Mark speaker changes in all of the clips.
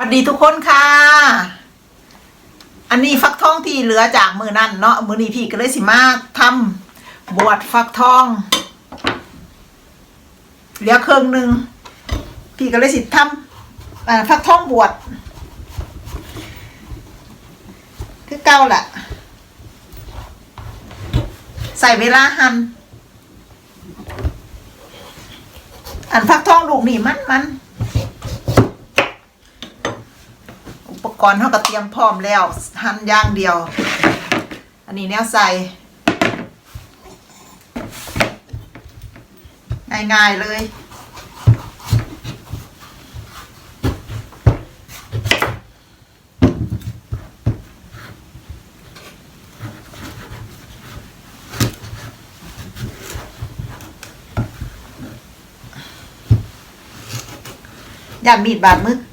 Speaker 1: สวัสดีทุกคนค่ะ อันนี้ฟักทองที่เหลือจากมือนั่นเนาะมือนี้พี่ก็เลยสิมาทำบวชฟักทอง เหลือเครื่องหนึ่งพี่ก็เลยสิทำอ่าฟักทองบวชคือเก่าแหละใส่เวลาหั่นอันฟักทองลูกนี่มันมัน อุป กรณ์เขาก็เตรียมพร้อมแล้วหั่นย่างเดียว อันนี้แนวใส่ง่ายๆเลยอย่ามีดบาดมือ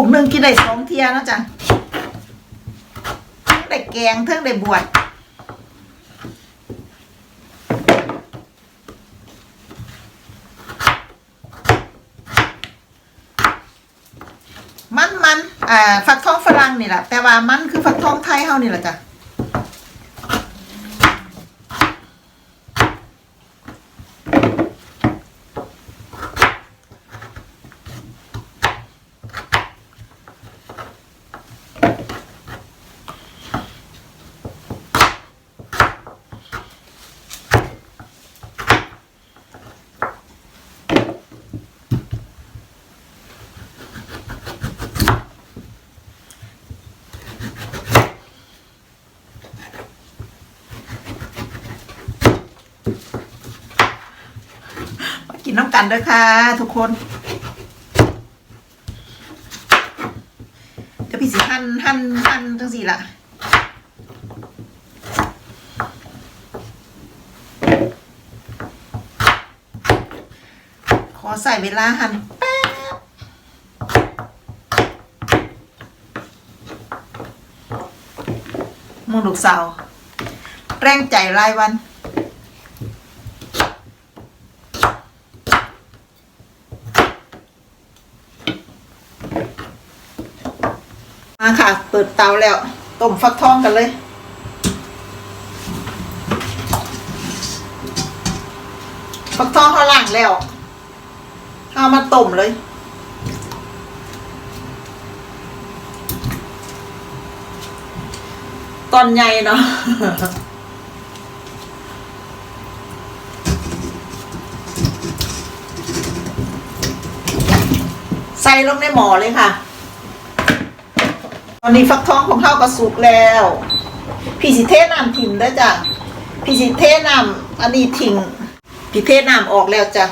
Speaker 1: ลูกหนึ่งกินได้สองเทียเนาะจ้ะเทิงได้แกงเทิงได้บวชมันมันอ่าฟักทองฝรั่งนี่แหละแต่ว่ามันคือฟักทองไทยเฮานี่แหละจ้ะ เด้อค่ะ ทุกคนเดี๋ยวพี่สิหั่นหั่นหั่นจังสี่ละขอใส่เวลาหั่นแป๊บหมูลูกสาวแรงใจรายวัน มาค่ะ เปิดเตาแล้ว ต้มฟักทองกันเลย ฟักทองเขาล่างแล้วเอามาต้มเลยตอนใหญ่เนาะใส่ลงในหม้อเลยค่ะ ตอนนี้ฟักทองของข้าวก็สุกแล้วพี่สิเทน้ำถิ่มได้จ้ะพี่สิเทน้ำอันนี้ทิ้งพี่เทน้ำออกแล้วจ้ะ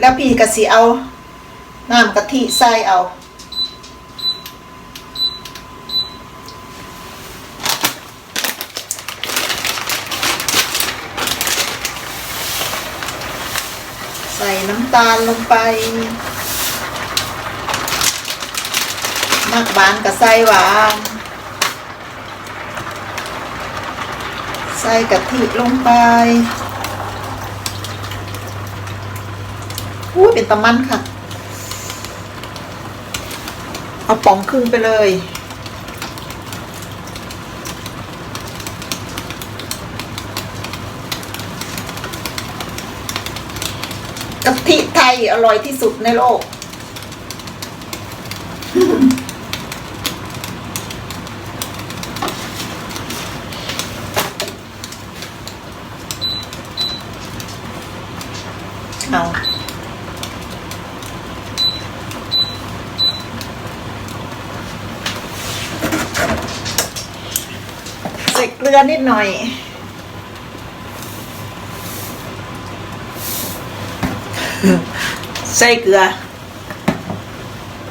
Speaker 1: แล้วพี่ก็สิเอาน้ำกะทิใส่เอาใส่น้ำตาลลงไป มักหวานกับใส่หวานใส่กะทิลงไปอู้เป็นตะมันค่ะ เอาป่องครึ่งไปเลย กะทิไทยอร่อยที่สุดในโลก เอาใส่เกลือนิดหน่อย ใส่เกลือ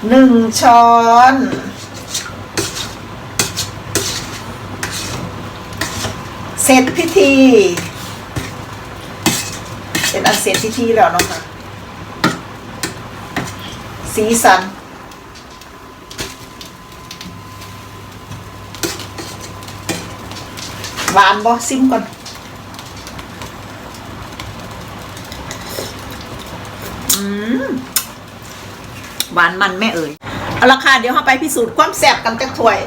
Speaker 1: หนึ่งช้อนเสร็จพิธี เป็นอันเสร็จพิธีแล้วเนาะค่ะสีสันหวานบ่ซิมก่อนอืมหวานมันแม่เอ่ยเอาละค่ะเดี๋ยวเราไปพิสูจน์ความแซ่บกันจากถ้วย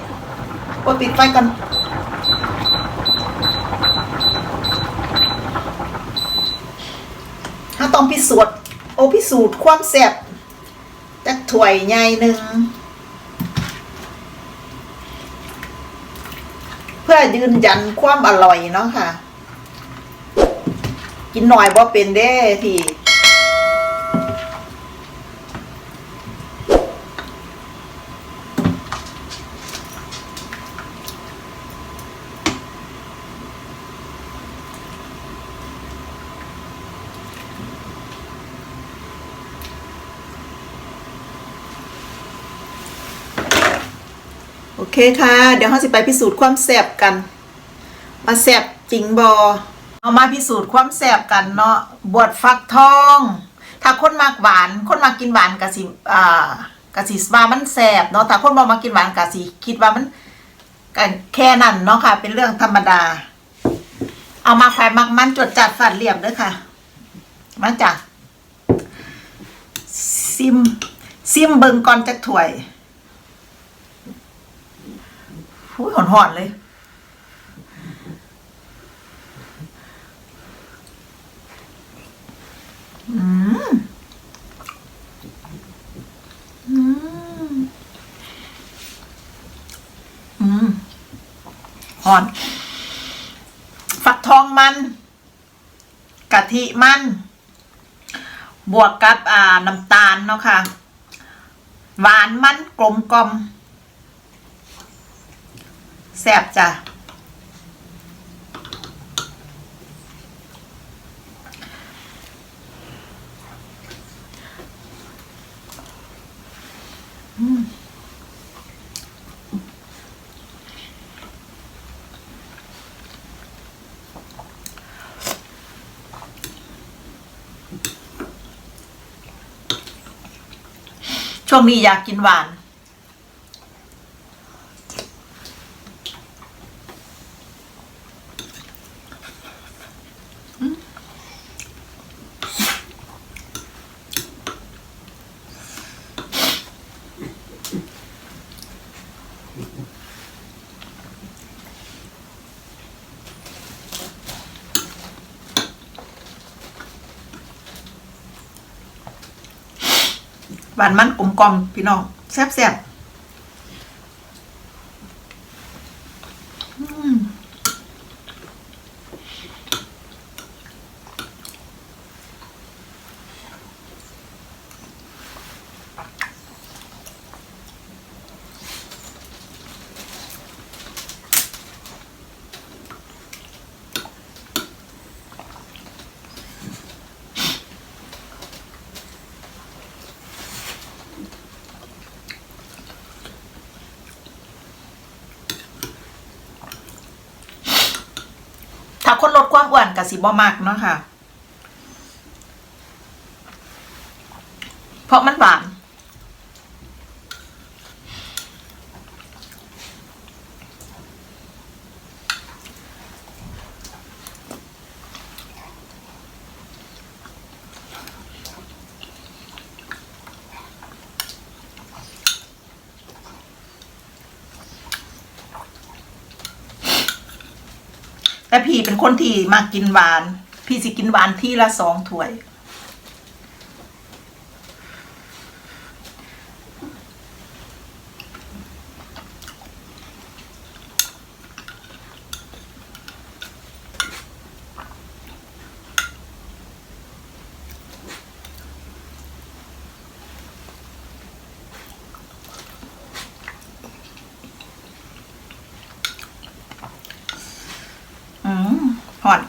Speaker 1: โอ้ยปิดไฟก่อน เราต้องพิสูจน์โอ้พิสูจน์ความแซ่บจากถ้วยใหญ่หนึ่งเพื่อยืนยันความอร่อยเนาะค่ะ กินหน่อยบ่เป็นเด้พี่ โอเคค่ะ เดี๋ยวเราสิไปพิสูจน์ความแซ่บกันมาแซ่บจริงบอเอามาพิสูจน์ความแซ่บกันเนาะบวชฟักทอง ถ้าคนมากหวาน คนมากินหวานกะสิอ่ากะสิว่ามันแซ่บเนาะถ้าคนบ่มากินหวานกะสิคิดว่ามันกันแค่นั้นเนาะค่ะ เป็นเรื่องธรรมดา เอามาควมักมันจดจัดฝัดเรียบเด้อค่ะ มาจ้ะซิมซิมเบิงก่อนจักถ้วย อุ้ยหอนๆเลย อืม อืม อืมหอน ฝักทองมัน กะทิมัน บวกกับ อ่า น้ำตาล เนาะค่ะ หวานมันกลมกลม แซ่บจ้ะช่วงนี้อยากกินหวาน หวานมันกลมกล่อมพี่น้องแซ่บแคนลดความอ้วนกับสิบ่มากเนาะค่ะ เพราะมันหวาน แต่พี่เป็นคนที่มากินหวาน พี่สิกินหวานที่ละสองถ้วย อืม หอน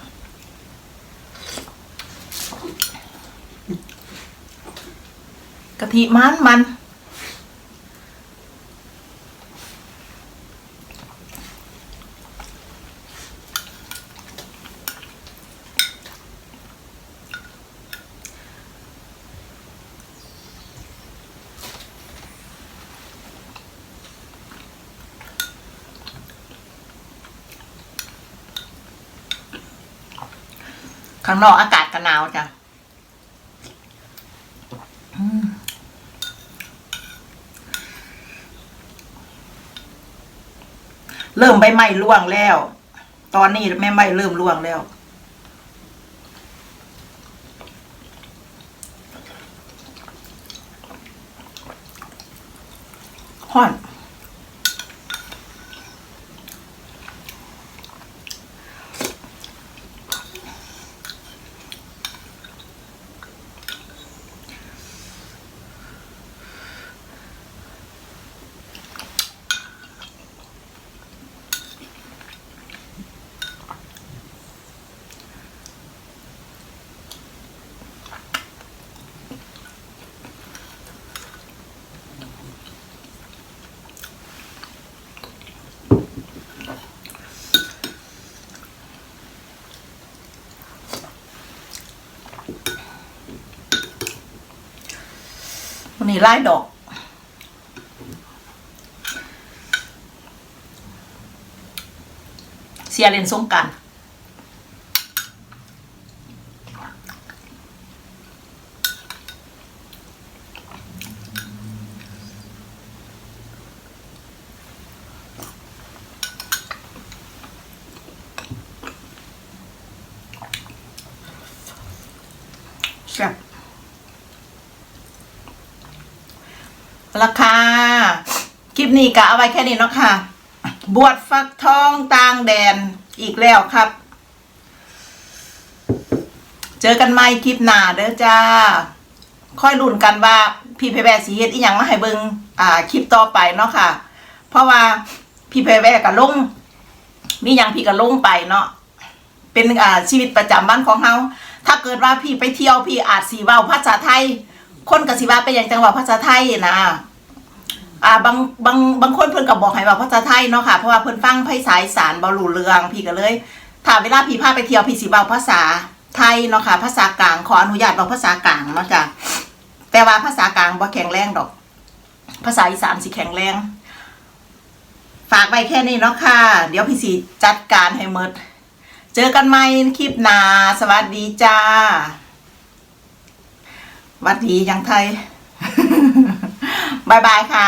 Speaker 1: กะทิมันมัน ข้างนอกอากาศก็หนาวจ้ะเริ่มใบไม้ร่วงแล้ว ตอนนี้แม่ไม้เริ่มร่วงแล้วห่อน วันนี้ไล่ดอก เสียเล่นสงการแซ่บ ราคาคลิปนี้ก็เอาไว้แค่นี้เนาะค่ะ บวชฟักทองต่างแดนอีกแล้วครับ เจอกันใหม่คลิปหน้าเด้อจ้า ค่อยลุ้นกันว่าพี่เพแบสีเฮ็ดอีหยังมาให้เบิงอ่าคลิปต่อไปเนาะค่ะ เพราะว่าพี่เพแบก็ลงมีหยังพี่ก็ลงไปเนาะเป็นอ่าชีวิตประจำวันของเฮาถ้าเกิดว่าพี่ไปเที่ยวพี่อาจสีเว้าภาษาไทย คนกสิว่าเป็นอย่างจังหวะภาษาไทยนะอ่าบางบางบางคนเพิ่นก็บอกให้ว่าภาษาไทยเนาะค่ะเพราะว่าเพิ่นฟังไพศาลสารบ่รู้เรืองพี่ก็เลยถ้าเวลาพี่พาไปเที่ยวพี่สิเว้าภาษาไทยเนาะค่ะภาษากลางขออนุญาตเว้าภาษากลางเนาะจ้ะแต่ว่าภาษากลางบ่แข็งแรงดอก ภาษาอีสานสิแข็งแรง ฝากไว้แค่นี้เนาะค่ะ เดี๋ยวพี่สิจัดการให้หมด เจอกันใหม่คลิปหน้าสวัสดีจ้า วัดดียังไทย บายบายค่ะ